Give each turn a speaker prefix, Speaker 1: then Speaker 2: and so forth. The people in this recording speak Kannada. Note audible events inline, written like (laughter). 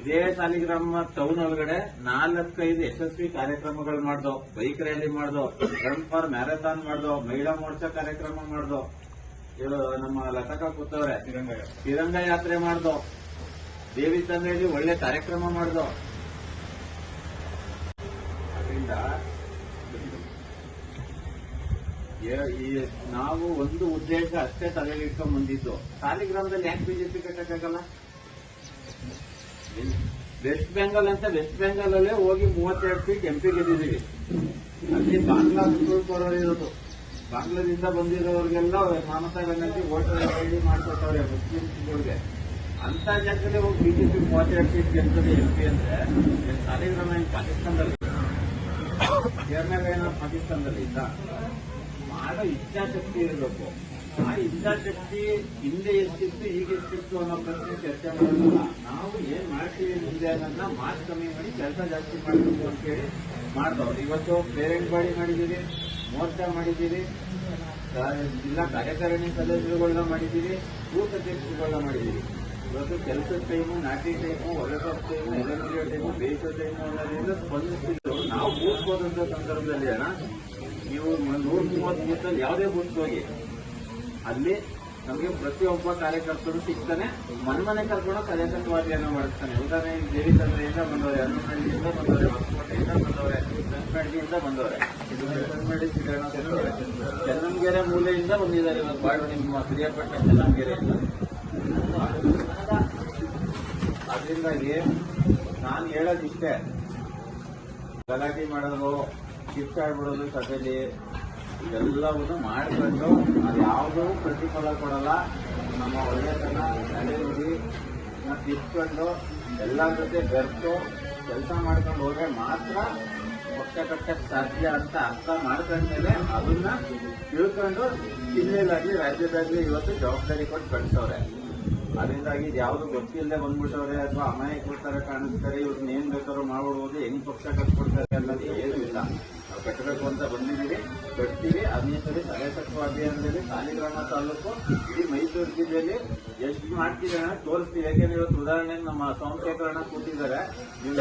Speaker 1: ಇದೇ ಸಾಲಿಗ್ರಾಮ ಟೌನ್ ಒಳಗಡೆ ನಾಲ್ಕೈದು ಯಶಸ್ವಿ ಕಾರ್ಯಕ್ರಮಗಳು ಮಾಡ್ದೋ ಬೈಕ್ ರ್ಯಾಲಿ ಮಾಡ್ದೋ ರನ್ ಫಾರ್ ಮ್ಯಾರಥಾನ್ ಮಾಡ್ದೋ ಮಹಿಳಾ ಮೋರ್ಚಾ ಕಾರ್ಯಕ್ರಮ ಮಾಡ್ದೋ ನಮ್ಮ ಲತಕ ಕೂತವ್ರೆ. ತಿರಂಗ ಯಾತ್ರೆ. ಮಾಡ್ದೋ ದೇವಿ ತಂದೆಯಲ್ಲಿ ಒಳ್ಳೆ ಕಾರ್ಯಕ್ರಮ ಮಾಡ್ದೋ. ಅದರಿಂದ ನಾವು ಒಂದು ಉದ್ದೇಶ ಅಷ್ಟೇ ತಲೆಗೆ ಇಟ್ಕೊಂಡ್ ಬಂದಿದ್ದು. ಸಾಲಿಗ್ರಾಮದಲ್ಲಿ ಯಾಕೆ ಬಿಜೆಪಿ ಕಟ್ಟಕ್ಕಾಗಲ್ಲ? ವೆಸ್ಟ್ ಬೆಂಗಾಲ್ ಅಂತ ವೆಸ್ಟ್ ಬೆಂಗಾಲ್ ಅಲ್ಲೇ ಹೋಗಿ ಮೂವತ್ತೆರಡು ಸೀಟ್ ಎಂಪಿ ಗೆದ್ದಿದ್ದೀವಿ ಅಲ್ಲಿ ಬಾಂಗ್ಲಾ ಮುಸ್ಲಿಂ ಇರೋದು. ಬಾಂಗ್ಲಾದಿಂದ ಬಂದಿರೋರಿಗೆಲ್ಲ ಮಮತಾ ಬ್ಯಾನರ್ಜಿ ವೋಟರ್ ಐಡಿ ಮಾಡ್ಕೊಟ್ಟವ್ರೆ ಮುಸ್ಲಿಮ್ಸ್ಗಳಿಗೆ. ಅಂತ ಜಾಗದಲ್ಲಿ ಹೋಗಿ ಬಿಜೆಪಿ ಮೂವತ್ತೆರಡು ಸೀಟ್ ಗೆಲ್ತದೆ ಎಂಪಿ ಅಂದ್ರೆ ಸಾರಿಗ್ರಾಮ ಸಾಲಿಗ್ರಾಮ ಏನ್ ಪಾಕಿಸ್ತಾನದಲ್ಲಿ? (coughs) ಏನೋ ಪಾಕಿಸ್ತಾನದಲ್ಲಿ ಇದ್ದ? ಮಾಡೋ ಇಚ್ಛಾಶಕ್ತಿ ಇರಬೇಕು. ಆ ಶಕ್ತಿ ಹಿಂದೆ ಎಷ್ಟಿತ್ತು, ಈಗ ಎಷ್ಟಿತ್ತು ಅನ್ನೋ ಪ್ರಶ್ನೆ ಚರ್ಚೆ ಮಾಡೋದಿಲ್ಲ ನಾವು ಏನ್ ಮಾಡ್ತೀವಿ ಮುಂದೆ ಅನ್ನೋದನ್ನ ಮಾತು ಕಮ್ಮಿ ಮಾಡಿ ಕೆಲಸ ಜಾಸ್ತಿ ಮಾಡಬೇಕು ಅಂತೇಳಿ ಮಾಡ್ತಾವ್ರು ಇವತ್ತು ಪೇರೆಂಟ್ ಬಾಡಿ ಮಾಡಿದ್ದೀರಿ ಮೋರ್ಚಾ ಮಾಡಿದ್ದೀವಿ ಜಿಲ್ಲಾ ಕಾರ್ಯಕಾರಿಣಿ ಸದಸ್ಯರುಗಳನ್ನ ಮಾಡಿದ್ದೀವಿ, ಬೂತ್ ಅಧ್ಯಕ್ಷರುಗಳನ್ನ ಮಾಡಿದ್ದೀವಿ. ಇವತ್ತು ಕೆಲಸದ ಟೈಮು ನಾಟಿ ಟೈಮು ಹೊಲದ ಟೈಮು ಎಲೆಕ್ಟ್ರಿಯ ಟೈಮು ಬೇಯಿಸೋ ಟೈಮು ಅನ್ನೋದ್ರಿಂದ ಸ್ಪಂದಿಸ್ತಿದ್ರು. ನಾವು ಬೂತ್ ಹೋದಂತ ಸಂದರ್ಭದಲ್ಲಿ ಅಣ್ಣ, ನೀವು ನೂರ ಮೂವತ್ತು ಬೂತಲ್ಲಿ ಯಾವುದೇ ಬೂತ್ ಹೋಗಿ ಅಲ್ಲಿ ನಮಗೆ ಪ್ರತಿಯೊಬ್ಬ ಕಾರ್ಯಕರ್ತರು ಸಿಗ್ತಾನೆ, ಮನೆ ಮನೆ ಕರ್ಕೊಂಡು ಕಾರ್ಯಕರ್ತವಾದಿಯನ್ನು ಮಾಡಿಸ್ತಾನೆ ಉದಾಹರಣೆ ಈಗ ದೇವಿ ತಂದೆಯಿಂದ ಬಂದವರೆ ಹನುಮನಹಳ್ಳಿಯಿಂದ ಬಂದವರೆ ಹೊಸಕೋಟೆಯಿಂದ ಬಂದವರೆ ಬೆಂಕಟಗಿಯಿಂದ ಬಂದವರೆ. ಇದು ಶ್ರೀರಣ ಬಂದವರೆ. ಚೆನ್ನಂಗೆರೆ ಮೂಲೆಯಿಂದ ಬಂದಿದ್ದಾರೆ ಇವತ್ತು ಬಾಳು ನಿಮ್ಮ ಪ್ರಿಯಪಟ್ಟ ಚೆನ್ನಂಗೆರೆಯಿಂದ ಅದರಿಂದಾಗಿ ನಾನು ಹೇಳೋದಿಷ್ಟೇ. ಗಲಾಟೆ ಮಾಡೋದು ಕಿತ್ತಾಡ್ಬಿಡೋದು ಸಭೆಯಲ್ಲಿ ಇವೆಲ್ಲವನ್ನು ಮಾಡಿಕೊಂಡು ಅದು ಯಾವುದೂ ಪ್ರತಿಫಲ ಕೊಡಲ್ಲ. ನಮ್ಮ ಒಳ್ಳೆತನ ನಡೆಯುಡಿ ಮತ್ತು ಇಟ್ಕೊಂಡು ಎಲ್ಲ ಜೊತೆ ಬೆರೆತು ಕೆಲಸ ಮಾಡ್ಕೊಂಡು ಹೋದ್ರೆ ಮಾತ್ರ ಕಟ್ಟಕ್ಕೆ ಸಾಧ್ಯ ಅಂತ ಅರ್ಥ ಮಾಡ್ಕೊಂಡ್ಮೇಲೆ ಅದನ್ನ ತಿಳ್ಕೊಂಡು ಜಿಲ್ಲೆಯಲ್ಲಾಗಲಿ ರಾಜ್ಯದಾಗಲಿ ಇವತ್ತು ಜವಾಬ್ದಾರಿ ಕೊಟ್ಟು ಕಳಿಸೋರೆ ಅದರಿಂದಾಗಿ ಇದು ಯಾವುದು ಗೊತ್ತಿಲ್ಲದೆ ಬಂದ್ಬಿಟ್ಟವ್ರೆ ಅಥವಾ ಅಮಾಯಕರ ತರ ಕಾಣಿಸ್ತಾರೆ ಇವ್ರನ್ನ ಏನ್ ಬೇಕಾದ್ರೂ ಮಾಡ್ಬಿಡ್ಬೋದು, ಹೆಂಗ್ ಪಕ್ಷ ಕಟ್ಕೊಡ್ತಾರೆ ಅನ್ನೋದು ಏನೂ ಇಲ್ಲ. ಕಟ್ಟಬೇಕು ಅಂತ ಬಂದಿದ್ದೀವಿ ಕಟ್ತೀವಿ ಅದನ್ನ ಸರಿ ಸಹಾಯಕತ್ವ ಅಭಿಯಾನದಲ್ಲಿ ಸಾಲಿಗ್ರಾಮ ತಾಲೂಕು, ಇಡೀ ಮೈಸೂರು ಜಿಲ್ಲೆಯಲ್ಲಿ ಎಷ್ಟು ಮಾಡ್ತಿದ್ದಾರೆ ತೋರಿಸ್ತೀವಿ. ಯಾಕೆಂದ್ರೆ ಇವತ್ತು ಉದಾಹರಣೆ ನಮ್ಮ ಸೋಮಶೇಖರಣ್ಣ ಕೂತಿದ್ದಾರೆ. ನೀವು